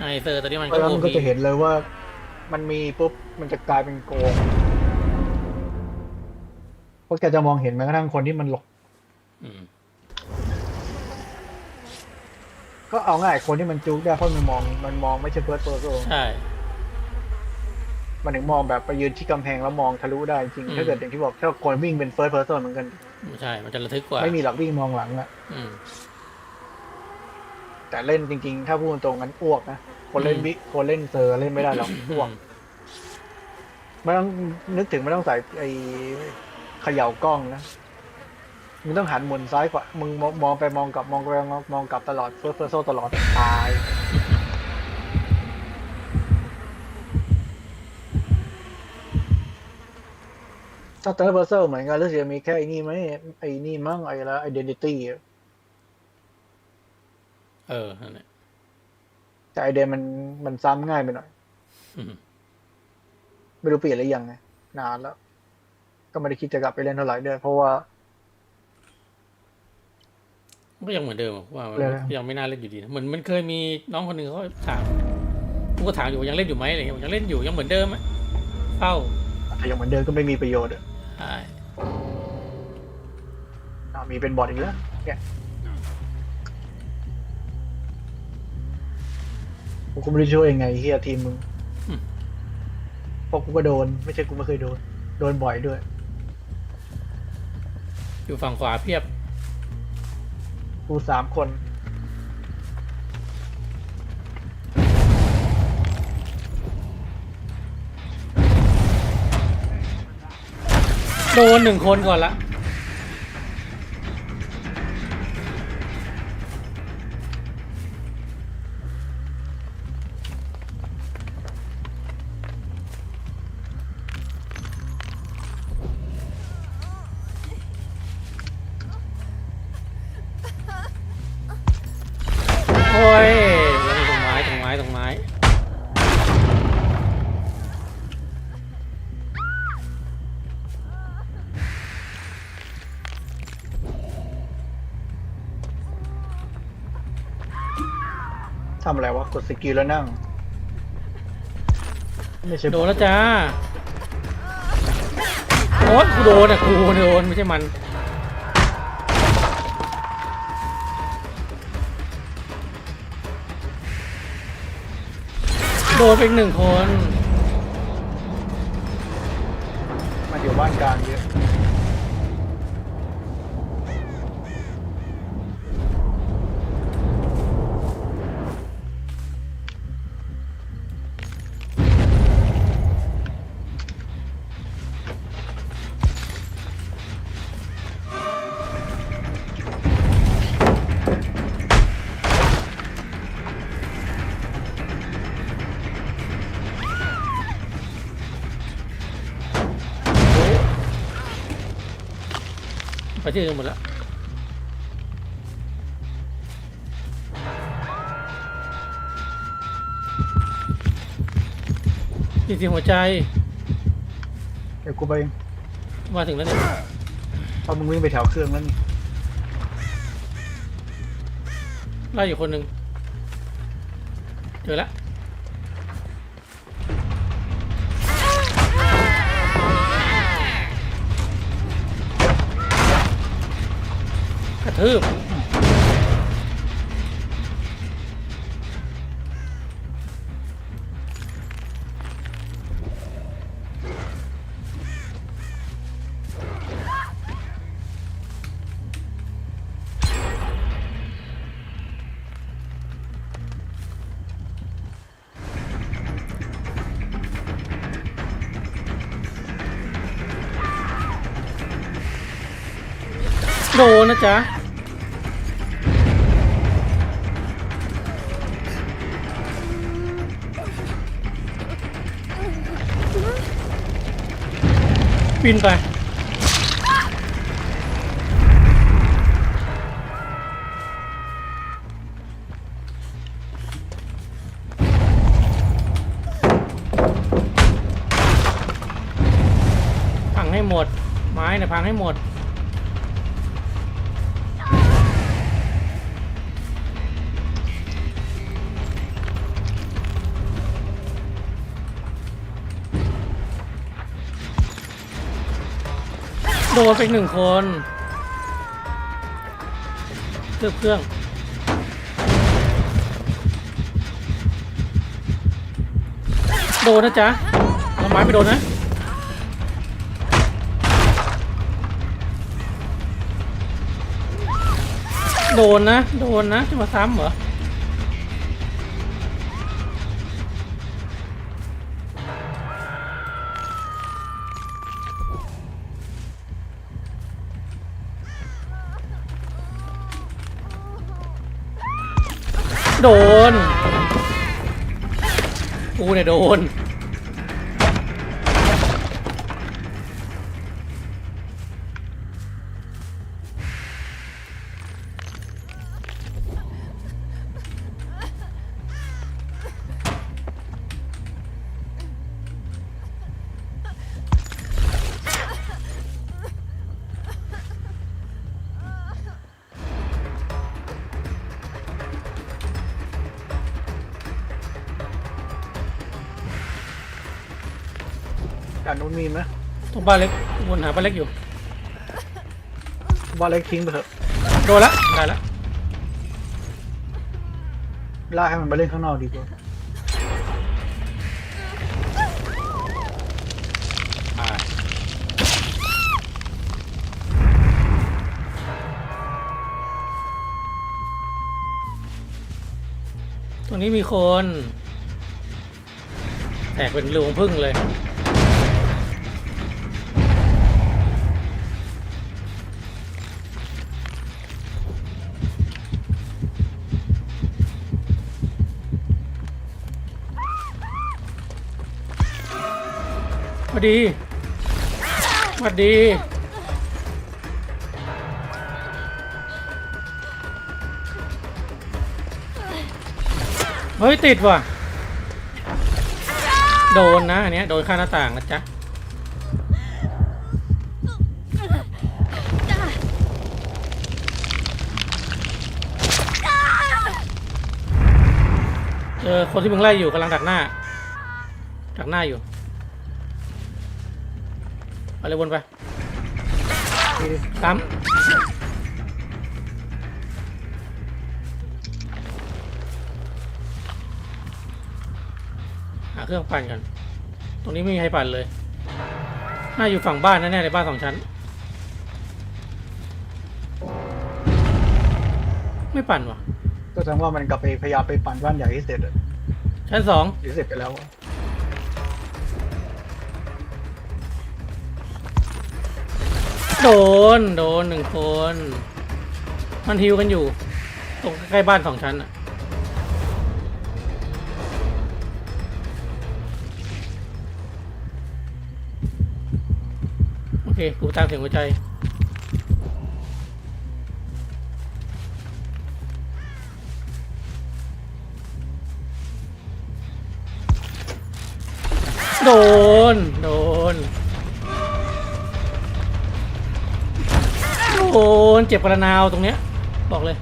ไอเซอร์ตอนนี้มันเพก็ราะฉะนั้นโอมันก็พีจะเห็นเลยว่า มันมีปุ๊บมันจะกลายเป็นโกงเพราะแกจะมองเห็นแม้กระทั่งคนที่มันหลบอืมก็เอาง่ายคนที่มันจุกได้เพราะมันมองมันมองไม่ใช่เฟิร์สเพอร์โซใช่ มันถึงมองแบบไปยืนที่กำแพงแล้วมองทะลุได้จริงอืม ถ้าเกิดอย่างที่บอกถ้าคนวิ่งเป็นเฟิร์สเพอร์โซเหมือนกัน ใช่ มันจะระทึกกว่าไม่มีหลักวิ่งมองหลังอะอืม แต่เล่นจริงๆ ถ้าพูดตรงๆกันอ้วกนะ คนเล่นอืมวิคนเล่นเซอร์เล่นไม่ได้หรอกอ้วก ไม่ต้องนึกถึงไม่ต้องใส่ไอ้เขย่ากล้องนะมึงต้องหันหมุนซ้ายกว่า มึงมองมองไปมองกลับมองไปมองมองกลับตลอดเฟิร์สเพอร์โซตลอดตายถ้าเตอร์เพอร์โซเหมือนกันรู้สึกจะมีแค่ไอ้นี่ไหมไอ้นี่มั้งไอ้ละไอเดนติตี้ เออนั่นแหละแต่ไอเดนมันมันซ้ำง่ายไปหน่อยอืมไม่รู้เปลี่ยนหรือยังไงนานแล้ว ก็ไม่ได้คิดจะกลับไปเล่นเท่าไหร่ด้วยเพราะว่ามันก็ยังเหมือนเดิมอะว่ามันเลยนะยังไม่น่าเล่นอยู่ดีนะเหมือนมันเคยมีน้องคนหนึ่งเขาถามกูก็ถามอยู่ว่ายังเล่นอยู่ไหมอะไรเงี้ยบอกยังเล่นอยู่ยังเหมือนเดิมไหมเฝ้าแต่อย่างเหมือนเดิมก็ไม่มีประโยชน์อะใช่อะมีเป็นบอทอีกแล้วเนี่ย กูก็ไม่รู้จะช่วยยังไงเฮียทีมมึงเพราะกูก็โดน ไม่ใช่กูไม่เคยโดน โดนบ่อยด้วย อยู่ฝั่งขวาเพียบ กูสามคน โดนหนึ่งคนก่อนละ กดสกิลแล้วนั่ง ไม่ใช่โดนแล้วจ้าโอ๊ยกูโดนอะกูโดนไม่ใช่มัน โดนไปอีกหนึ่งคนมันอยู่บ้านกลางเยอะ ที่อื่นหมดแล้วจริงๆหัวใจ เดี๋ยวกูไปมาถึงแล้วเนี่ยเพราะมึงวิ่งไปแถวเครื่องแล้วนี่ไล่อยู่คนหนึ่งเจอแล้ว กระทืบ โดนนะจ๊ะ บินไป พังให้หมด ไม้เนะพังให้หมด นไปหนึ่งคนเครื่องเครื่องโดนนะจ๊ะเอาไม้ไปโดนนะโดนนะ โดนนะ จะมาซ้ำเหรอ โดน กูเนี่ยโดน การนู้นมีไหมตรงบ้านเล็กวนหาบ้านเล็กอยู่ว่าเล็กทิ้งไปเถอะโดนละได้ละลากให้มันไปเล่นข้างนอกดีกว่าอ่าตรงนี้มีคน แตกเป็นรวงพึ่งเลย วัสดีสวัสดี เฮ้ย ติดว่ะ โดนนะอันเนี้ยโดนข้างหน้าต่างนะจ๊ะ เจอคนที่มึงไล่อยู่กำลังดักหน้า ดักหน้าอยู่ ไปเลยวนไปทีนี้ตามหาเครื่องปั่นกัน ตรงนี้ไม่มีใครปั่นเลย น่าอยู่ฝั่งบ้านแน่ๆในบ้านสองชั้น ไม่ปั่นวะก็แสดงว่ามันกลับไปพยายามไปปั่นบ้านใหญ่ให้เสร็จอะชั้นสองหรือเสร็จไปแล้วอะ โดน โดนหนึ่งคน มันฮิวกันอยู่ ตรงใกล้บ้านสองชั้นอะโอเค กูตามเสียงหัวใจโดน โดน โดนเจ็บกระนาวตรงเนี้ย บอกเลย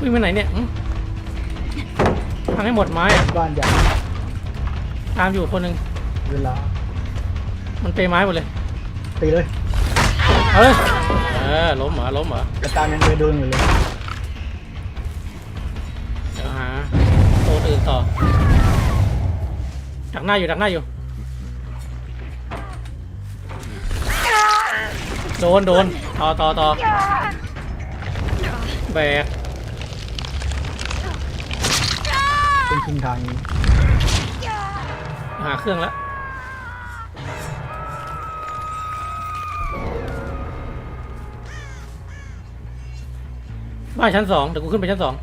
วิ่งไปไหนเนี่ยอื้อทำให้หมดไม้อะบ้านใหญ่ตามอยู่คนหนึ่งเวลา มันเปไม้หมดเลย ตีเลย เอาเลยเออล้มเหรอล้มเหรอกระตามยังไปโดนอยู่เลยเดี๋ยวหาโซนอื่นต่อดักหน้าอยู่ดักหน้าอยู่ โดนโดนต่อต่อต่อแบกเป็นครึ่งทางนี้หาเครื่องแล้ว บ้านชั้นสองเดี๋ยวกูขึ้นไปชั้นสอง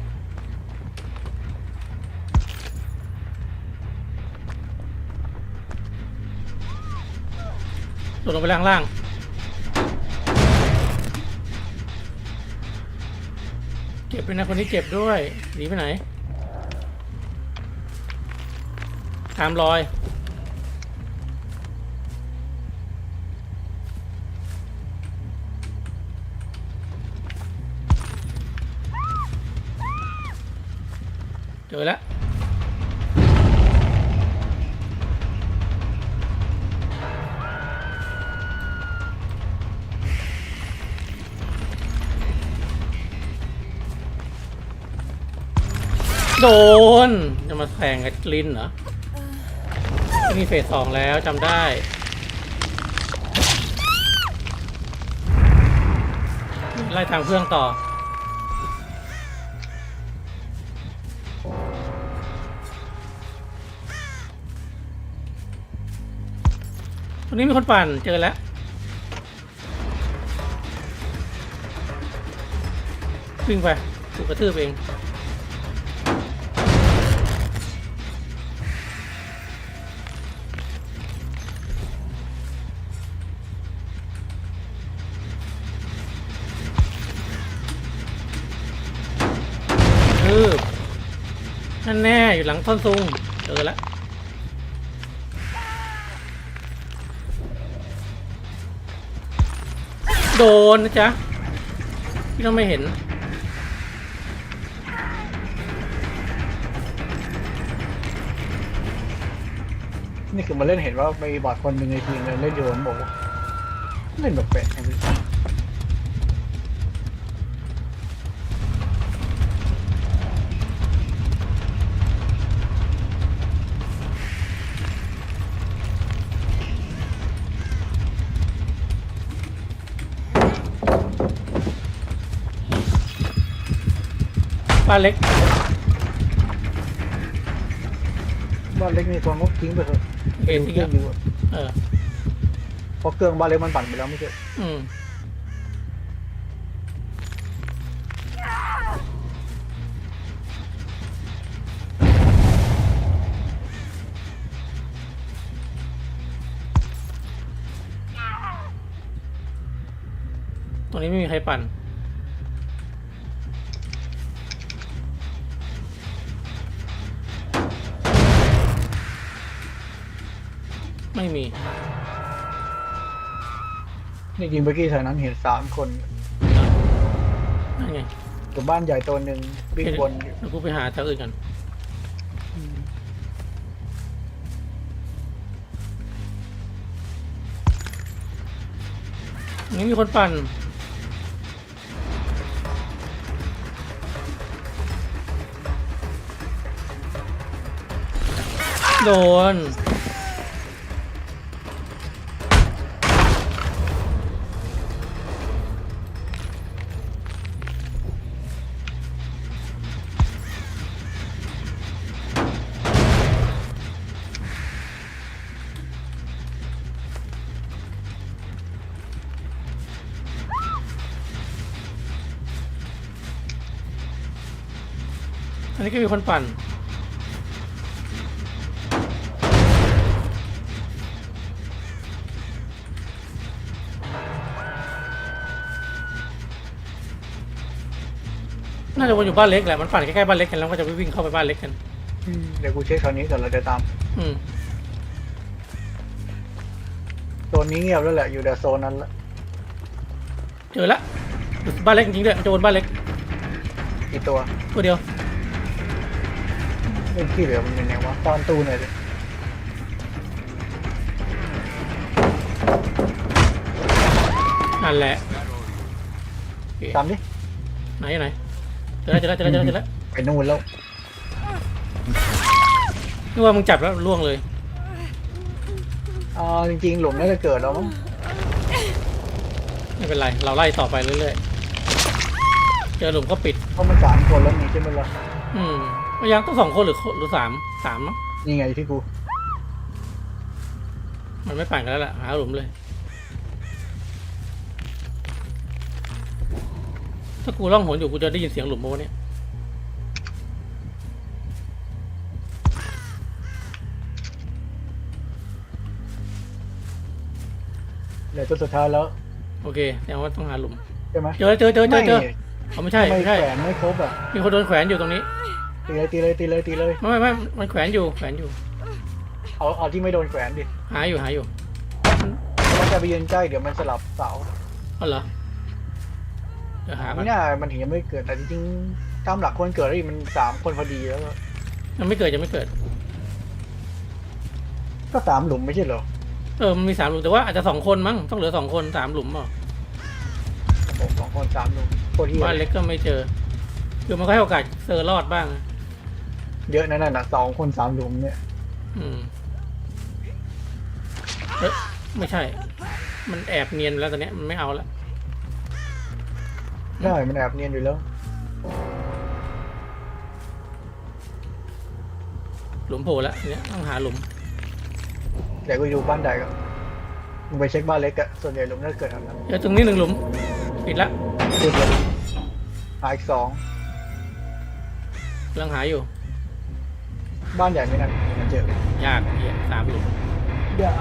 โดดลงไปล่างล่างเก็บด้วยนะคนนี้เก็บด้วยหนีไปไหนตามรอย เจอแล้วโดน จะมาแข่งกับลินเหรอนี่เฟสสองแล้วจำได้ไล่ทางเครื่องต่อ รงนี้มีคนปั่นเจอแล้ววิ่งไปถูกกระทืบเองทืบนั่นแน่อยู่หลังท่อนซุงเจอแล้ว โดนนะจ๊ะ พี่ต้องไม่เห็น นี่คือมาเล่นเห็นว่ามีบอดคนหนึ่งในทีมเลยเล่นโยนโบอกว่าเล่นแบบแปลกๆ บ้านเล็ก บ้านเล็กนี่ตัวงกทิ้งไปเถอะเห็นเคที่รื่องอยู่อะเออ เพราะเครื่องบ้านเล็กมันปั่นไปแล้วไม่ใช่อืม ตรงนี้ไม่มีใครปั่น ไม่มี นี่ยิงเมื่อกี้แถวนั้นเห็นสามคนนั่นไงกับบ้านใหญ่ตัวหนึ่งวิ่งวนอยู่เดี๋ยวกูไปหาทางอื่นกันนี่มีคนปั่น โดน นนี้ก็มีคนปั่น น่าจะวนอยู่บ้านเล็กแหละ มันปั่นใกล้ๆบ้านเล็กกันแล้วก็จะวิ่งเข้าไปบ้านเล็กกันเดี๋ยวกูเช็คแถวนี้ก่อนเราจะตามอืม โซนนี้เงียบแล้วแหละอยู่แต่โซนนั้นละเจอละอยู่บ้านเล็กจริงๆด้วยมันจะวนบ้านเล็ก กี่ตัวตัวเดียว เล่นที่เหลือมันเป็นไงวะตอนตู้หน่อยดินั่นแหละตามดิไหนอยู่ไหนเจอแล้วเจอแล้วเจอแล้วเจอแล้วเจอแล้วไปนู่นแล้วนึกว่ามึงจับแล้วล่วงเลยอ่าจริงๆหลุมน่าจะเกิดแล้วมั้งไม่เป็นไร เราไล่ต่อไปเรื่อยๆ เจอหลุมก็ปิดเพราะมันสามคนแล้วนี่ใช่ไหมล่ะอืมไม่ ยังต้องสองคนหรือหรือสามสามมั้งนี่ไงที่กู มันไม่ปั่นกันแล้วล่ะหาหลุมเลย ถ้ากูล่องหนอยู่กูจะได้ยินเสียงหลุมโมเนี่ยเหลือตัวสุดท้ายแล้วโอเคแต่ว่าต้องหาหลุมใช่ไหมเจอเจอเจอเจอเจอไม่เขาไม่ใช่ทำไมไม่ใช่แขวนไม่ครบอะมีคนโดนแขวนอยู่ตรงนี้ ตีเลยตีเลยตีเลยตีเลย ไม่ไม่ไม่มันแขวนอยู่แขวนอยู่ เอาเอาที่ไม่โดนแขวนดิหาอยู่หาอยู่มันจะไปยืนใกล้เดี๋ยวมันสลับเสาอ๋อเหรอเดี๋ยวหาก่อไม่นน่ามันถึงยังไม่เกิดแต่จริงๆตามหลักคนเกิดแล้วมันสามคนพอดีแล้วก็ยังไม่เกิดยังไม่เกิด ก็สามหลุมไม่ใช่เหรอเออมันมีสามหลุมแต่ว่าอาจจะสองคนมั้งต้องเหลือสองคนสามหลุมเปล่าโอ้สองคนสามหลุมโคตรเฮียบ้านเล็กก็ไม่เจอ คือมันก็ให้โอกาสเซอร์รอดบ้างนะ เยอะนะนั่นน่ะสองคนสามหลุมเนี่ย อืมเอ๊ะไม่ใช่ มันแอบเนียนแล้วตอนเนี้ยมันไม่เอาแล้วได้มันแอบเนียนอยู่แล้ว หลุมโผล่แล้วเนี่ยต้องหาหลุม แต่ก็อยู่บ้านใดก็มึงไปเช็คบ้านเล็กอะส่วนใหญ่หลุมน่าจะเกิดทางนั้นเดี๋ยวตรงนี้หนึ่งหลุม ปิดละพูดเลยหาอีกสองกำลังหาอยู่ บ้านใหญ่ไม่นั่นมันเจอยากเหี้ยสามหลุมเดี๋ยว